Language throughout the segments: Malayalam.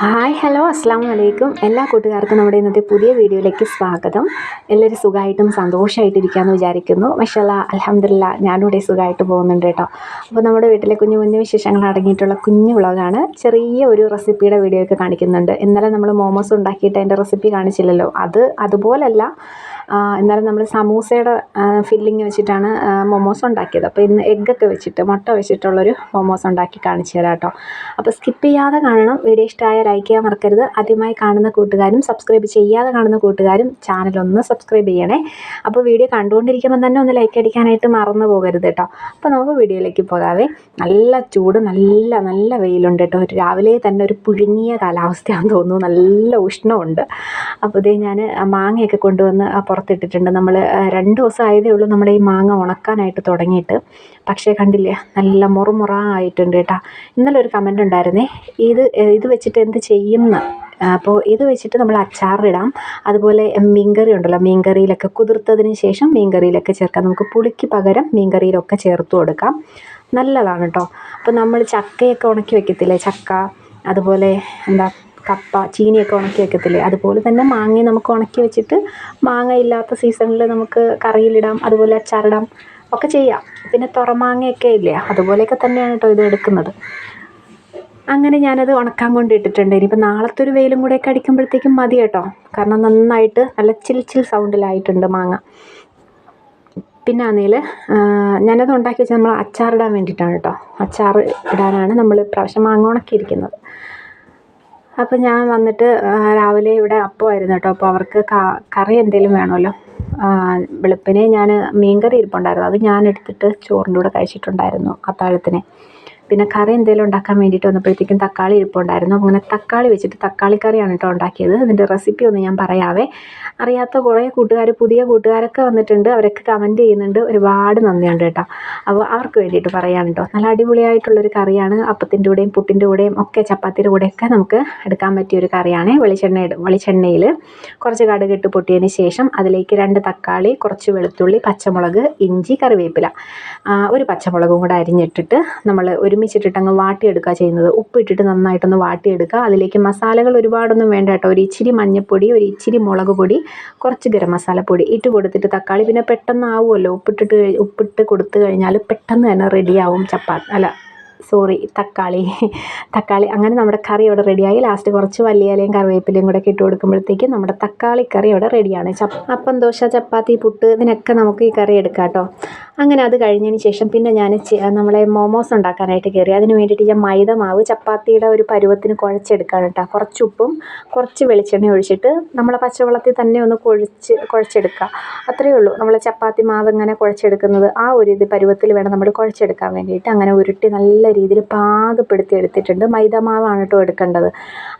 ഹായ് ഹലോ അസ്സാം വലൈക്കും എല്ലാ കൂട്ടുകാർക്കും നമ്മുടെ ഇന്നത്തെ പുതിയ വീഡിയോയിലേക്ക് സ്വാഗതം. എല്ലാവരും സുഖമായിട്ടും സന്തോഷമായിട്ടിരിക്കാമെന്ന് വിചാരിക്കുന്നു. മഷാല അലഹമില്ല ഞാനിവിടെ സുഖമായിട്ട് പോകുന്നുണ്ട് കേട്ടോ. അപ്പോൾ നമ്മുടെ വീട്ടിലെ കുഞ്ഞു കുഞ്ഞു വിശേഷങ്ങൾ അടങ്ങിയിട്ടുള്ള കുഞ്ഞു വ്ളോഗാണ്. ചെറിയ ഒരു റെസിപ്പിയുടെ വീഡിയോ ഒക്കെ കാണിക്കുന്നുണ്ട്. ഇന്നലെ നമ്മൾ മോമോസ് ഉണ്ടാക്കിയിട്ട് അതിന്റെ റെസിപ്പി കാണിച്ചില്ലല്ലോ. അത് അതുപോലല്ല എന്നാലും നമ്മൾ സമൂസയുടെ ഫില്ലിങ് വെച്ചിട്ടാണ് മൊമോസ് ഉണ്ടാക്കിയത്. അപ്പോൾ ഇന്ന് എഗ്ഗൊക്കെ വെച്ചിട്ട് മുട്ട വെച്ചിട്ടുള്ളൊരു മൊമോസ് ഉണ്ടാക്കി കാണിച്ചു തരാം കേട്ടോ. അപ്പോൾ സ്കിപ്പ് ചെയ്യാതെ കാണണം. വീഡിയോ ഇഷ്ടമായ ലൈക്ക് ചെയ്യാൻ മറക്കരുത്. ആദ്യമായി കാണുന്ന കൂട്ടുകാരും സബ്സ്ക്രൈബ് ചെയ്യാതെ കാണുന്ന കൂട്ടുകാരും ചാനൽ ഒന്ന് സബ്സ്ക്രൈബ് ചെയ്യണേ. അപ്പോൾ വീഡിയോ കണ്ടുകൊണ്ടിരിക്കുമ്പോൾ തന്നെ ഒന്ന് ലൈക്ക് അടിക്കാനായിട്ട് മറന്നു പോകരുത് കേട്ടോ. അപ്പോൾ നമുക്ക് വീഡിയോയിലേക്ക് പോകാവേ. നല്ല ചൂട് നല്ല നല്ല വെയിലുണ്ട് കേട്ടോ. രാവിലെ തന്നെ ഒരു പുഴുങ്ങിയ കാലാവസ്ഥയാണെന്ന് തോന്നുന്നു. നല്ല ഉഷ്ണമുണ്ട്. അപ്പോൾ ഇതേ ഞാൻ മാങ്ങയൊക്കെ കൊണ്ടുവന്ന് പുറത്തിട്ടിട്ടുണ്ട്. നമ്മൾ രണ്ട് ദിവസം ആയതേ ഉള്ളൂ നമ്മുടെ ഈ മാങ്ങ ഉണക്കാനായിട്ട് തുടങ്ങിയിട്ട്. പക്ഷേ കണ്ടില്ലേ നല്ല മുറുമുറ ആയിട്ടുണ്ട് കേട്ടോ. ഇന്നലെ ഒരു കമന്റ് ഉണ്ടായിരുന്നേ ഇത് ഇത് വെച്ചിട്ട് എന്ത് ചെയ്യുന്ന. അപ്പോൾ ഇത് വെച്ചിട്ട് നമ്മൾ അച്ചാറിടാം. അതുപോലെ മീൻകറി ഉണ്ടല്ലോ മീൻകറിയിലൊക്കെ കുതിർത്തതിന് ശേഷം മീൻകറിയിലൊക്കെ ചേർക്കാം. നമുക്ക് പുളിക്ക് പകരം മീൻകറിയിലൊക്കെ ചേർത്ത് കൊടുക്കാം. നല്ലതാണ് കേട്ടോ. അപ്പോൾ നമ്മൾ ചക്കയൊക്കെ ഉണക്കി വെക്കത്തില്ലേ ചക്ക അതുപോലെ എന്താ കപ്പ ചീനിയൊക്കെ ഉണക്കി വെക്കത്തില്ലേ? അതുപോലെ തന്നെ മാങ്ങയും നമുക്ക് ഉണക്കി വെച്ചിട്ട് മാങ്ങ ഇല്ലാത്ത സീസണിൽ നമുക്ക് കറിയിലിടാം അതുപോലെ അച്ചാറിടാം ഒക്കെ ചെയ്യാം. പിന്നെ തുറമാങ്ങയൊക്കെ ഇല്ലേ? അതുപോലെയൊക്കെ തന്നെയാണ് കേട്ടോ ഇത് എടുക്കുന്നത്. അങ്ങനെ ഞാനത് ഉണക്കാൻ കൊണ്ട് ഇട്ടിട്ടുണ്ട്. ഇനിയിപ്പോൾ നാളത്തെ ഒരു വെയിലും കൂടെയൊക്കെ അടിക്കുമ്പോഴത്തേക്കും മതി കേട്ടോ. കാരണം നന്നായിട്ട് നല്ല ചിൽ ചിൽ സൗണ്ടിലായിട്ടുണ്ട് മാങ്ങ. പിന്നെ ആണെങ്കിൽ ഞാനത് ഉണ്ടാക്കി വെച്ചാൽ നമ്മൾ അച്ചാറിടാൻ വേണ്ടിയിട്ടാണ് കേട്ടോ അച്ചാർ ഇടാനാണ് നമ്മൾ പ്രാവശ്യം മാങ്ങ ഉണക്കിയിരിക്കുന്നത്. അപ്പോൾ ഞാൻ വന്നിട്ട് രാവിലെ ഇവിടെ അപ്പമായിരുന്നു കേട്ടോ. അപ്പോൾ അവർക്ക് കറി എന്തെങ്കിലും വേണമല്ലോ. വെളുപ്പിനെ ഞാൻ മീൻകറി ഇരിപ്പുണ്ടായിരുന്നു. അത് ഞാൻ എടുത്തിട്ട് ചോറിന്റെ കൂടെ കഴിച്ചിട്ടുണ്ടായിരുന്നു അത്താഴത്തിന്. പിന്നെ കറി എന്തെങ്കിലും ഉണ്ടാക്കാൻ വേണ്ടിയിട്ട് വന്നപ്പോഴത്തേക്കും തക്കാളി ഇരിപ്പുണ്ടായിരുന്നു. അങ്ങനെ തക്കാളി വെച്ചിട്ട് തക്കാളി കറിയാണ് കേട്ടോ ഉണ്ടാക്കിയത്. അതിന്റെ റെസിപ്പി ഒന്ന് ഞാൻ പറയാവേ. അറിയാത്ത കുറേ കൂട്ടുകാർ പുതിയ കൂട്ടുകാരൊക്കെ വന്നിട്ടുണ്ട്. അവരൊക്കെ കമന്റ് ചെയ്യുന്നുണ്ട്. ഒരുപാട് നന്ദിയുണ്ട് കേട്ടോ. അപ്പോൾ അവർക്ക് വേണ്ടിയിട്ട് പറയാണ് കേട്ടോ. നല്ല അടിപൊളിയായിട്ടുള്ളൊരു കറിയാണ്. അപ്പത്തിന്റെ കൂടെയും പുട്ടിന്റെ കൂടെയും ഒക്കെ ചപ്പാത്തിയുടെ കൂടെയൊക്കെ നമുക്ക് എടുക്കാൻ പറ്റിയ ഒരു കറിയാണ്. വെളിച്ചെണ്ണ വെളിച്ചെണ്ണയിൽ കുറച്ച് കടുക് ഇട്ട് പൊട്ടിയതിന് ശേഷം അതിലേക്ക് രണ്ട് തക്കാളി കുറച്ച് വെളുത്തുള്ളി പച്ചമുളക് ഇഞ്ചി കറിവേപ്പില. ഒരു പച്ചമുളകും കൂടെ അരിഞ്ഞിട്ടിട്ട് നമ്മൾ ഒരുമിച്ചിട്ടിട്ട് അങ്ങ് വാട്ടിയെടുക്കുക ചെയ്യുന്നത്. ഉപ്പിട്ടിട്ട് നന്നായിട്ടൊന്ന് വാട്ടിയെടുക്കുക അതിലേക്ക് മസാലകൾ ഒരുപാടൊന്നും വേണ്ട കേട്ടോ. ഒരു ഇച്ചിരി മഞ്ഞൾപ്പൊടി ഒരു ഇച്ചിരി മുളക് പൊടി കുറച്ച് ഗരം മസാലപ്പൊടി ഇട്ട് കൊടുത്തിട്ട് തക്കാളി പിന്നെ പെട്ടെന്ന് ആവുമല്ലോ. ഉപ്പിട്ടിട്ട് ഉപ്പിട്ട് കൊടുത്തു കഴിഞ്ഞാൽ പെട്ടെന്ന് തന്നെ റെഡിയാവും ചപ്പാത്തി അല്ല സോറി തക്കാളി. തക്കാളി. അങ്ങനെ നമ്മുടെ കറി അവിടെ റെഡിയായി ലാസ്റ്റ് കുറച്ച് മല്ലിയിലയും കറിവേപ്പിലയും കൂടെ ഇട്ട് കൊടുക്കുമ്പോഴത്തേക്ക് നമ്മുടെ തക്കാളി കറി അവിടെ റെഡിയാണ് അപ്പം ദോശ ചപ്പാത്തി പുട്ട് ഇതിനൊക്കെ നമുക്ക് ഈ കറി എടുക്കാം കേട്ടോ. അങ്ങനെ അത് കഴിഞ്ഞതിന് ശേഷം പിന്നെ ഞാൻ നമ്മളെ മോമോസ് ഉണ്ടാക്കാനായിട്ട് കയറി. അതിന് വേണ്ടിയിട്ട് ഞാൻ മൈദ മാവ് ചപ്പാത്തിയുടെ ഒരു പരുവത്തിന് കുഴച്ചെടുക്കാണ് കേട്ടോ. കുറച്ച് ഉപ്പും കുറച്ച് വെളിച്ചെണ്ണ ഒഴിച്ചിട്ട് നമ്മളെ പച്ചവെള്ളത്തിൽ തന്നെ ഒന്ന് കുഴച്ച് കുഴച്ചെടുക്കുക. അത്രയേ ഉള്ളൂ. നമ്മൾ ചപ്പാത്തി മാവ് ഇങ്ങനെ കുഴച്ചെടുക്കുന്നത് ആ ഒരു ഇത് പരുവത്തിൽ വേണം നമ്മൾ കുഴച്ചെടുക്കാൻ വേണ്ടിയിട്ട്. അങ്ങനെ ഉരുട്ടി നല്ല രീതിയിൽ പാകപ്പെടുത്തി എടുത്തിട്ടുണ്ട്. മൈദ മാവാണ് കേട്ടോ എടുക്കേണ്ടത്.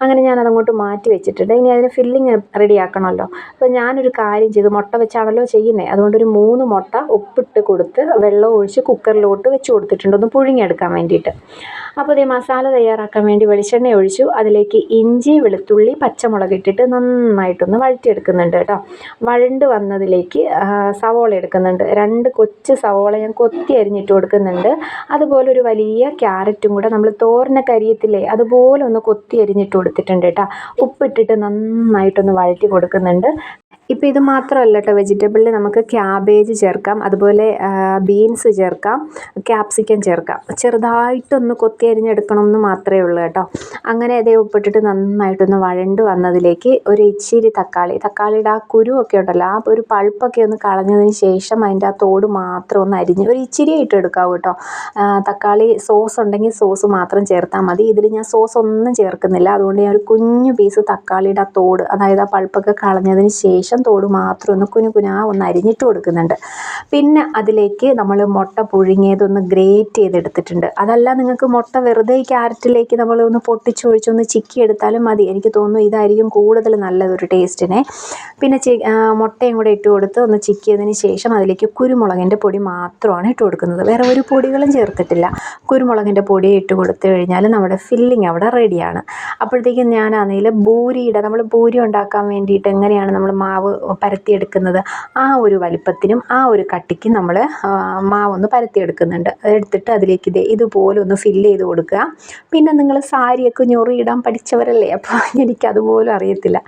അങ്ങനെ ഞാൻ അതങ്ങോട്ട് മാറ്റി വെച്ചിട്ടുണ്ട്. ഇനി അതിന് ഫില്ലിങ് റെഡിയാക്കണമല്ലോ അപ്പോൾ ഞാനൊരു കാര്യം ചെയ്തു. മുട്ട വെച്ചാണല്ലോ ചെയ്യുന്നത് അതുകൊണ്ട് ഒരു മൂന്ന് മുട്ട ഉപ്പിട്ട് കൊടുത്ത് വെള്ളം ഒഴിച്ച് കുക്കറിലോട്ട് വെച്ച് കൊടുത്തിട്ടുണ്ട്. ഒന്ന് പുഴുങ്ങിയെടുക്കാൻ വേണ്ടിയിട്ട്. അപ്പോൾ ഇതേ മസാല തയ്യാറാക്കാൻ വേണ്ടി വെളിച്ചെണ്ണ ഒഴിച്ചു. അതിലേക്ക് ഇഞ്ചി വെളുത്തുള്ളി പച്ചമുളക് ഇട്ടിട്ട് നന്നായിട്ടൊന്ന് വഴറ്റിയെടുക്കുന്നുണ്ട് കേട്ടോ. വഴണ്ട് വന്നതിലേക്ക് സവോള എടുക്കുന്നുണ്ട്. രണ്ട് കൊച്ചു സവോള ഞാൻ കൊത്തി അരിഞ്ഞിട്ട് കൊടുക്കുന്നുണ്ട്. അതുപോലെ ഒരു വലിയ ക്യാരറ്റും കൂടെ നമ്മൾ തോരനക്കരിയത്തില്ലേ അതുപോലെ ഒന്ന് കൊത്തി അരിഞ്ഞിട്ട് കൊടുത്തിട്ടുണ്ട് കേട്ടോ. ഉപ്പിട്ടിട്ട് നന്നായിട്ടൊന്ന് വഴറ്റി കൊടുക്കുന്നുണ്ട്. ഇപ്പോൾ ഇത് മാത്രമല്ല കേട്ടോ വെജിറ്റബിളിൽ നമുക്ക് ക്യാബേജ് ചേർക്കാം അതുപോലെ ബീൻസ് ചേർക്കാം ക്യാപ്സിക്കം ചേർക്കാം. ചെറുതായിട്ടൊന്ന് കൊത്തി അരിഞ്ഞെടുക്കണം എന്ന് മാത്രമേ ഉള്ളൂ കേട്ടോ. അങ്ങനെ അതേ ഉപ്പിട്ടിട്ട് നന്നായിട്ടൊന്ന് വഴണ്ട് വന്നതിലേക്ക് ഒരു ഇച്ചിരി തക്കാളി. തക്കാളിയുടെ ആ കുരുവൊക്കെ ഉണ്ടല്ലോ ആ ഒരു പൾപ്പൊക്കെ ഒന്ന് കളഞ്ഞതിന് ശേഷം അതിന്റെ ആ തോട് മാത്രം ഒന്ന് അരിഞ്ഞ് ഒരു ഇച്ചിരി ഇട്ടെടുക്കാവൂ കേട്ടോ. തക്കാളി സോസ് ഉണ്ടെങ്കിൽ സോസ് മാത്രം ചേർത്താൽ മതി. ഇതിൽ ഞാൻ സോസ് ഒന്നും ചേർക്കുന്നില്ല. അതുകൊണ്ട് ഞാൻ ഒരു കുഞ്ഞു പീസ് തക്കാളിയുടെ ആ തോട് അതായത് ആ പൾപ്പൊക്കെ കളഞ്ഞതിന് ശേഷം തോട് മാത്രം ഒന്ന് കുനു കുനാ ഒന്ന് അരിഞ്ഞിട്ട് കൊടുക്കുന്നുണ്ട്. പിന്നെ അതിലേക്ക് നമ്മൾ മുട്ട പുഴുങ്ങിയതൊന്ന് ഗ്രേറ്റ് ചെയ്തെടുത്തിട്ടുണ്ട്. അതല്ല നിങ്ങൾക്ക് മുട്ട വെറുതെ ഈ ക്യാരറ്റിലേക്ക് നമ്മൾ ഒന്ന് പൊട്ടിച്ചൊഴിച്ചൊന്ന് ചിക്കി എടുത്താലും മതി. എനിക്ക് തോന്നുന്നു ഇതായിരിക്കും കൂടുതൽ നല്ലതൊരു ടേസ്റ്റിനെ. പിന്നെ മുട്ടയും കൂടെ ഇട്ട് കൊടുത്ത് ഒന്ന് ചിക്കിയതിന് ശേഷം അതിലേക്ക് കുരുമുളകിന്റെ പൊടി മാത്രമാണ് ഇട്ട് കൊടുക്കുന്നത്. വേറെ ഒരു പൊടികളും ചേർത്തിട്ടില്ല. കുരുമുളകിന്റെ പൊടി ഇട്ട് കൊടുത്തു കഴിഞ്ഞാൽ നമ്മുടെ ഫില്ലിങ് അവിടെ റെഡിയാണ് അപ്പോഴത്തേക്കും ഞാനാണെങ്കിൽ ബൂരിയുടെ നമ്മൾ ബൂരി ഉണ്ടാക്കാൻ വേണ്ടിയിട്ട് എങ്ങനെയാണ് നമ്മൾ മാവ് പരത്തിയെടുക്കുന്നത്. ആ ഒരു വലിപ്പത്തിനും ആ ഒരു കട്ടിക്കും നമ്മൾ മാവൊന്ന് പരത്തിയെടുക്കുന്നുണ്ട്. എടുത്തിട്ട് അതിലേക്ക് ഇതേ ഇതുപോലെ ഒന്ന് ഫില്ല് ചെയ്ത് കൊടുക്കുക. പിന്നെ നിങ്ങൾ സാരിയൊക്കെ ഞൊറിയിടാൻ പഠിച്ചവരല്ലേ? അപ്പോൾ എനിക്കതുപോലും അറിയത്തില്ല.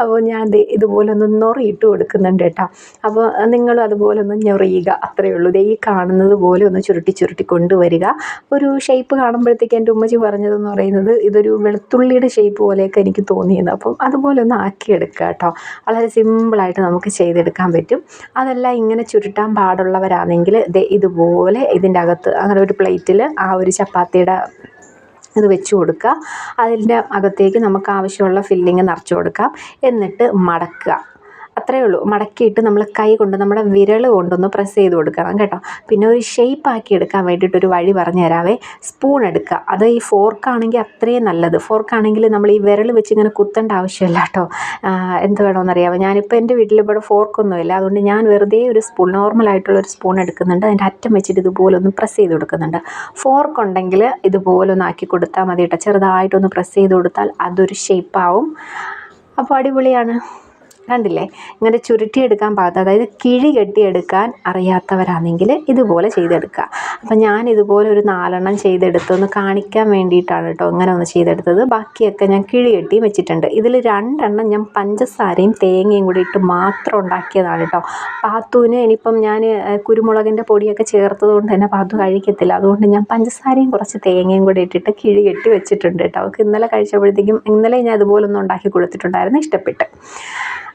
അപ്പോൾ ഞാൻ ദേ ഇതുപോലെ ഒന്ന് ഞൊറിയിട്ട് കൊടുക്കുന്നുണ്ട് കേട്ടോ. അപ്പോൾ നിങ്ങളും അതുപോലെ ഒന്ന് ഞൊറിയുക. അത്രയേ ഉള്ളൂ. ഇതേ ഈ കാണുന്നത് പോലെ ഒന്ന് ചുരുട്ടി ചുരുട്ടി കൊണ്ടുവരിക. ഒരു ഷേപ്പ് കാണുമ്പോഴത്തേക്ക് എന്റെ ഉമ്മച്ചി പറഞ്ഞതെന്ന് പറയുന്നത് ഇതൊരു വെളുത്തുള്ളിയുടെ ഷേപ്പ് പോലെയൊക്കെ എനിക്ക് തോന്നിയത് അപ്പം അതുപോലെ ഒന്ന് ആക്കിയെടുക്കുക കേട്ടോ. വളരെ സിമ്പിളായിട്ട് നമുക്ക് ചെയ്തെടുക്കാൻ പറ്റും. അതല്ല ഇങ്ങനെ ചുരുട്ടാൻ പാടുള്ളവരാണെങ്കിൽ ഇതുപോലെ ഇതിന്റെ അകത്ത് അങ്ങനെ ഒരു പ്ലേറ്റിൽ ആ ഒരു ചപ്പാത്തിയുടെ ഇത് വെച്ച് കൊടുക്കുക. അതിന്റെ അകത്തേക്ക് നമുക്ക് ആവശ്യമുള്ള ഫില്ലിങ് നിറച്ച് കൊടുക്കാം. എന്നിട്ട് മടക്കുക. അത്രയേ ഉള്ളൂ. മടക്കിയിട്ട് നമ്മൾ കൈ കൊണ്ട് നമ്മുടെ വിരൽ കൊണ്ടൊന്ന് പ്രസ് ചെയ്ത് കൊടുക്കണം കേട്ടോ. പിന്നെ ഒരു ഷേപ്പ് ആക്കി എടുക്കാൻ വേണ്ടിയിട്ടൊരു വഴി പറഞ്ഞു തരാവേ. സ്പൂൺ എടുക്കുക. അത് ഈ ഫോർക്കാണെങ്കിൽ അത്രയും നല്ലത്. ഫോർക്കാണെങ്കിൽ നമ്മൾ ഈ വിരൽ വെച്ച് ഇങ്ങനെ കുത്തേണ്ട ആവശ്യമില്ല കേട്ടോ. എന്ത് വേണമെന്നറിയാമോ ഞാനിപ്പോൾ എന്റെ വീട്ടിൽ ഇവിടെ ഫോർക്കൊന്നുമില്ല അതുകൊണ്ട് ഞാൻ വെറുതെ ഒരു സ്പൂൺ നോർമലായിട്ടുള്ള ഒരു സ്പൂൺ എടുക്കുന്നുണ്ട്. അതിന്റെ അറ്റം വെച്ചിട്ട് ഇതുപോലെ ഒന്ന് പ്രസ് ചെയ്ത് കൊടുക്കുന്നുണ്ട്. ഫോർക്ക് ഉണ്ടെങ്കിൽ ഇതുപോലെ ഒന്ന് ആക്കി കൊടുത്താൽ മതി കേട്ടോ. ചെറുതായിട്ടൊന്ന് പ്രസ് ചെയ്ത് കൊടുത്താൽ അതൊരു ഷേപ്പാവും അപ്പോൾ അടിപൊളിയാണ്. കണ്ടില്ലേ? ഇങ്ങനെ ചുരുട്ടിയെടുക്കാൻ പാകത്ത് അതായത് കിഴി കെട്ടിയെടുക്കാൻ അറിയാത്തവരാണെങ്കിൽ ഇതുപോലെ ചെയ്തെടുക്കുക. അപ്പം ഞാൻ ഇതുപോലെ ഒരു നാലെണ്ണം ചെയ്തെടുത്തൊന്ന് കാണിക്കാൻ വേണ്ടിയിട്ടാണ് കേട്ടോ ഇങ്ങനെ ഒന്ന് ചെയ്തെടുത്തത്. ബാക്കിയൊക്കെ ഞാൻ കിഴി കെട്ടി വെച്ചിട്ടുണ്ട്. ഇതിൽ രണ്ടെണ്ണം ഞാൻ പഞ്ചസാരയും തേങ്ങയും കൂടി ഇട്ട് മാത്രം ഉണ്ടാക്കിയതാണ് കേട്ടോ. പാത്തുവിന് ഇനിയിപ്പം ഞാൻ കുരുമുളകിന്റെ പൊടിയൊക്കെ ചേർത്തത് കൊണ്ട് തന്നെ പാത്തു കഴിക്കത്തില്ല. അതുകൊണ്ട് ഞാൻ പഞ്ചസാരയും കുറച്ച് തേങ്ങയും കൂടി ഇട്ടിട്ട് കിഴി കെട്ടി വെച്ചിട്ടുണ്ട് കേട്ടോ. അവൾക്ക് ഇന്നലെ കഴിച്ചപ്പോഴത്തേക്കും ഇന്നലെ ഞാൻ ഇതുപോലൊന്നും ഉണ്ടാക്കി കൊടുത്തിട്ടുണ്ടായിരുന്നു. ഇഷ്ടപ്പെട്ട്.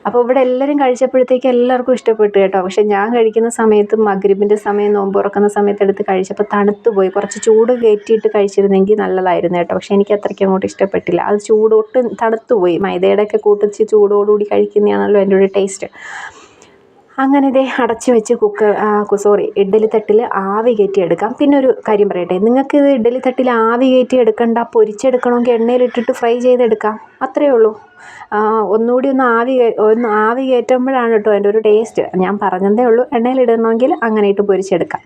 അപ്പോൾ ഇവിടെ എല്ലാവരും കഴിച്ചപ്പോഴത്തേക്ക് എല്ലാവർക്കും ഇഷ്ടപ്പെട്ടു കേട്ടോ. പക്ഷെ ഞാൻ കഴിക്കുന്ന സമയത്ത് മഗ്രിബിന്റെ സമയം നോമ്പ് തുറക്കുന്ന സമയത്ത് എടുത്ത് കഴിച്ചപ്പോൾ തണുത്തു പോയി. കുറച്ച് ചൂട് കയറ്റിയിട്ട് കഴിച്ചിരുന്നെങ്കിൽ നല്ലതായിരുന്നു കേട്ടോ. പക്ഷെ എനിക്ക് അത്രയ്ക്ക് അങ്ങോട്ട് ഇഷ്ടപ്പെട്ടില്ല. അത് ചൂടോട്ട് തണുത്തു പോയി. മൈദയുടെ ഒക്കെ കൂട്ടിച്ച് ചൂടോടുകൂടി കഴിക്കുന്നതാണല്ലോ എന്റെ ഒരു ടേസ്റ്റ്. അങ്ങനെ ഇതേ അടച്ചു വെച്ച് കുക്കർ സോറി ഇഡ്ഡലി തട്ടിൽ ആവി കയറ്റി എടുക്കാം പിന്നെ ഒരു കാര്യം പറയട്ടെ നിങ്ങൾക്ക് ഇത് ഇഡ്ഡലി തട്ടിൽ ആവി കയറ്റി എടുക്കണ്ട പൊരിച്ചെടുക്കണമെങ്കിൽ എണ്ണയിലിട്ടിട്ട് ഫ്രൈ ചെയ്തെടുക്കാം. അത്രയേ ഉള്ളൂ. ഒന്നുകൂടി ഒന്ന് ആവി ഒന്ന് ആവി കയറ്റുമ്പോഴാണ് കേട്ടോ അതിന്റെ ഒരു ടേസ്റ്റ്. ഞാൻ പറഞ്ഞതേ ഉള്ളൂ എണ്ണയിലിടണമെങ്കിൽ അങ്ങനെ ഇട്ട് പൊരിച്ചെടുക്കാം.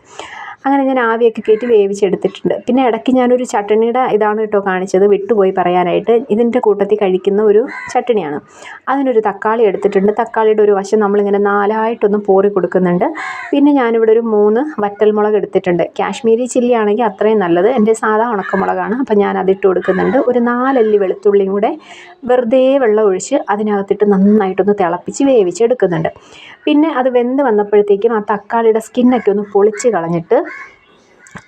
അങ്ങനെ ഞാൻ ആവിയൊക്കെ കയറ്റി വേവിച്ചെടുത്തിട്ടുണ്ട്. പിന്നെ ഇടയ്ക്ക് ഞാനൊരു ചട്ടണിയുടെ ഇതാണ് കേട്ടോ കാണിച്ചത് വിട്ടുപോയി പറയാനായിട്ട്. ഇതിന്റെ കൂട്ടത്തിൽ കഴിക്കുന്ന ഒരു ചട്ടണിയാണ്. അതിനൊരു തക്കാളി എടുത്തിട്ടുണ്ട്. തക്കാളിയുടെ ഒരു വശം നമ്മളിങ്ങനെ നാലായിട്ടൊന്ന് പോറി കൊടുക്കുന്നുണ്ട്. പിന്നെ ഞാനിവിടെ ഒരു മൂന്ന് വറ്റൽമുളക് എടുത്തിട്ടുണ്ട്. കാശ്മീരി ചില്ലി ആണെങ്കിൽ അത്രയും നല്ലത്. എന്റെ സാധാ ഉണക്കമുളകാണ്. അപ്പം ഞാൻ അതിട്ട് കൊടുക്കുന്നുണ്ട്. ഒരു നാലല്ലി വെളുത്തുള്ളിയും കൂടെ വെറുതെ വെള്ളം ഒഴിച്ച് അതിനകത്തിട്ട് നന്നായിട്ടൊന്ന് തിളപ്പിച്ച് വേവിച്ചെടുക്കുന്നുണ്ട്. പിന്നെ അത് വെന്ത് വന്നപ്പോഴത്തേക്കും ആ തക്കാളിയുടെ സ്കിന്നൊക്കെ ഒന്ന് പൊളിച്ച് കളഞ്ഞിട്ട്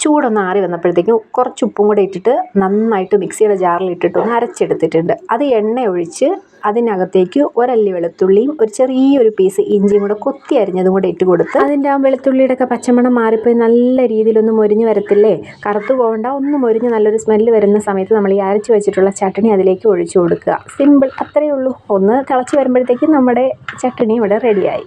ചൂടൊന്ന് ആറി വന്നപ്പോഴത്തേക്കും കുറച്ച് ഉപ്പും കൂടെ ഇട്ടിട്ട് നന്നായിട്ട് മിക്സിയുടെ ജാറിൽ ഇട്ടിട്ട് ഒന്ന് അരച്ചെടുത്തിട്ടുണ്ട്. അത് എണ്ണ ഒഴിച്ച് അതിനകത്തേക്ക് ഒരല്ലി വെളുത്തുള്ളിയും ഒരു ചെറിയൊരു പീസ് ഇഞ്ചിയും കൂടെ കൊത്തി അരിഞ്ഞതും കൂടെ ഇട്ട് കൊടുത്ത് അതിന്റെ ആ വെളുത്തുള്ളിയുടെ ഒക്കെ പച്ചമണം മാറിപ്പോയി നല്ല രീതിയിലൊന്നും മുരിഞ്ഞ് വരത്തില്ലേ? കറുത്തു പോകണ്ട ഒന്ന് മുരിഞ്ഞ് നല്ലൊരു സ്മെല്ല് വരുന്ന സമയത്ത് നമ്മൾ ഈ അരച്ച് വെച്ചിട്ടുള്ള ചട്ടണി അതിലേക്ക് ഒഴിച്ചു കൊടുക്കുക. സിമ്പിൾ അത്രയേ ഉള്ളൂ. ഒന്ന് തിളച്ച് വരുമ്പോഴത്തേക്കും നമ്മുടെ ചട്ടണി ഇവിടെ റെഡിയായി